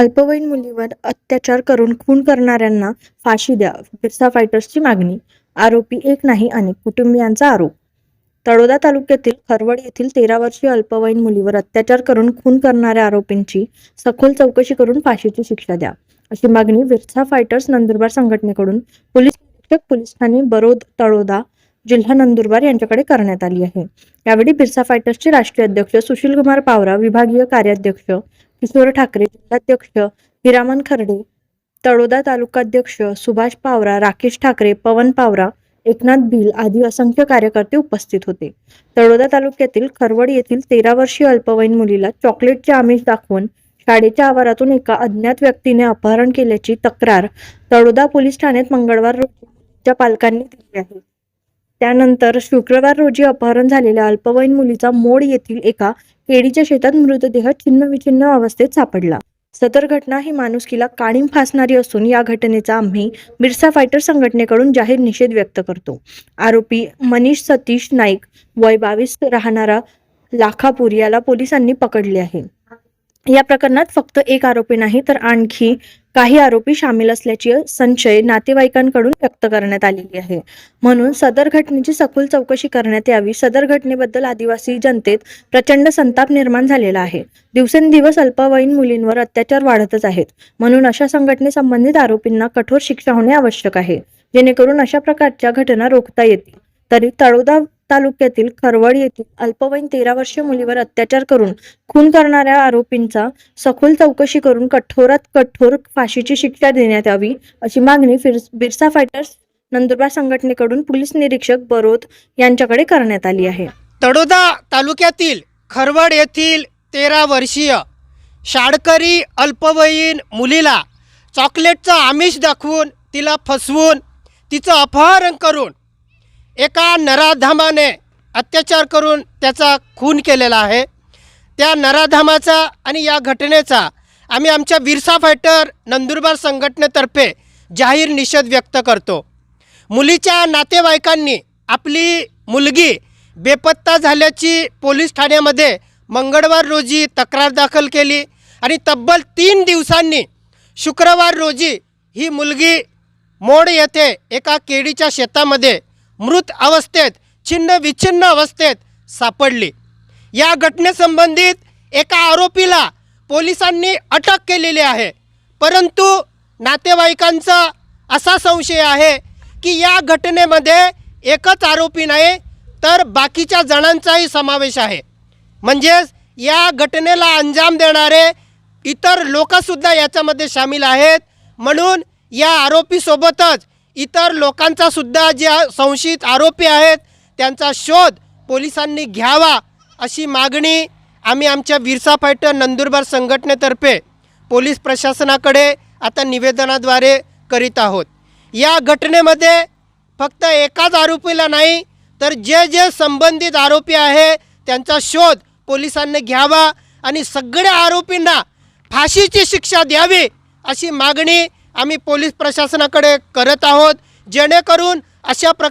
अल्पवयीन मुलीवर अत्याचार करून खून करणाऱ्यांना फाशी द्या बिरसा फायटर्सची मागणी आरोपी एक नाही अनेक कुटुंबियांचा आरोप. तळोदा तालुक्यातील खरवड येथील तेरा वर्षीय अल्पवयीन मुलीवर अत्याचार करून खून करणाऱ्या आरोपींची सखोल चौकशी करून फाशीची शिक्षा द्या अशी मागणी बिरसा फायटर्स नंदुरबार संघटनेकडून पोलीस निरीक्षक पोलीस ठाणे बरोद तळोदा जिल्हा नंदुरबार यांच्याकडे करण्यात आली आहे. यावेळी बिरसा फायटर्सचे राष्ट्रीय अध्यक्ष सुशीलकुमार पावरा विभागीय कार्याध्यक्ष किशोर ठाकरे जिल्हाध्यक्ष हिरामन खर्डे तळोदा तालुकाध्यक्ष सुभाष पावरा राकेश ठाकरे पवन पावरा एकनाथ भिल आदी असंख्य कार्यकर्ते उपस्थित होते. तळोदा तालुक्यातील खरवड येथील तेरा वर्षीय अल्पवयीन मुलीला चॉकलेटचे आमिष दाखवून शाळेच्या आवारातून एका अज्ञात व्यक्तीने अपहरण केल्याची तक्रार तळोदा पोलीस ठाण्यात मंगळवार रोजी पालकांनी दिली आहे. त्यानंतर शुक्रवार रोजी अपहरण झालेल्या अल्पवयीन मुलीचा मोड येथील एका केडीच्या शेतात मृतदेह छिन्नविछिन्न अवस्थेत सापडला. सदर घटना ही माणुसकीला काळीम फासणारी असून या घटनेचा आम्ही बिरसा फायटर संघटनेकडून जाहीर निषेध व्यक्त करतो. आरोपी मनीष सतीश नाईक वय बावीस राहणारा लाखापूर याला पोलिसांनी पकडले आहे. या प्रकरणात फक्त एक आरोपी नाही तर आणखी काही आरोपी सामील असल्याची संशय नातेवाईकांकडून व्यक्त करण्यात आलेली आहे. म्हणून सदर घटनेची सखोल चौकशी करण्यात यावी. सदर घटनेबद्दल आदिवासी जनतेत प्रचंड संताप निर्माण झालेला आहे. दिवसेंदिवस अल्पवयीन मुलींवर अत्याचार वाढतच आहेत. म्हणून अशा संघटनेसंबंधित आरोपींना कठोर शिक्षा होणे आवश्यक आहे. जेणेकरून अशा प्रकारच्या घटना रोखता येतील. तरी तळोदा तालुक्यातील खरवड येथील अल्पवयीन तेरा वर्षीय मुलीवर अत्याचार करून खून करणाऱ्या आरोपींचा सखोल चौकशी करून कठोरात कठोर फाशीची शिक्षा देण्यात यावी अशी मागणी फिर- बिरसा फायटर्स नंदुरबार संघटनेकडून पोलीस निरीक्षक बरोद यांच्याकडे करण्यात आली आहे. तडोदा तालुक्यातील खरवड येथील तेरा वर्षीय शाळकरी अल्पवयीन मुलीला चॉकलेटचं आमिष दाखवून तिला फसवून तिचं अपहरण करून एका नराधामाने अत्याचार करून त्याचा खून केलेला आहे. त्या नराधामाचा आणि या घटनेचा आम्ही आमच्या बिरसा फायटर नंदुरबार संघटनेतर्फे जाहीर निषेध व्यक्त करतो. मुलीच्या नातेवाईकांनी आपली मुलगी बेपत्ता झाल्याची पोलीस ठाण्यामध्ये मंगळवार रोजी तक्रार दाखल केली आणि तब्बल तीन दिवसांनी शुक्रवार रोजी ही मुलगी मोड येथे एका केळीच्या शेतामध्ये मृत अवस्थेत छिन्न विच्छिन्न अवस्थेत सापडली. या घटनेसंबंधित एका आरोपीला पोलिसांनी अटक केलेली आहे. परंतु नातेवाईकांचा असा संशय आहे की या घटनेमध्ये एकच आरोपी नाही तर बाकीच्या जणांचाही समावेश आहे. म्हणजेच या घटनेला अंजाम देणारे इतर लोकसुद्धा याच्यामध्ये सामील आहेत. म्हणून या आरोपीसोबतच इतर लोकांचा सुद्धा जे संशयित आरोपी आहेत त्यांचा शोध पोलिसांनी घ्यावा अशी मागणी आम्ही आमच्या विरसा फायटर नंदुरबार संघटनेतर्फे पोलीस प्रशासनाकडे आता निवेदनाद्वारे करीत आहोत. या घटनेमध्ये फक्त एकाच आरोपीला नाही तर जे जे संबंधित आरोपी आहे त्यांचा शोध पोलिसांनी घ्यावा आणि सगळ्या आरोपींना फाशीची शिक्षा द्यावी अशी मागणी आम्ही पोलीस प्रशासनाकडे करत आहोत जेणेकरून अशा प्रकार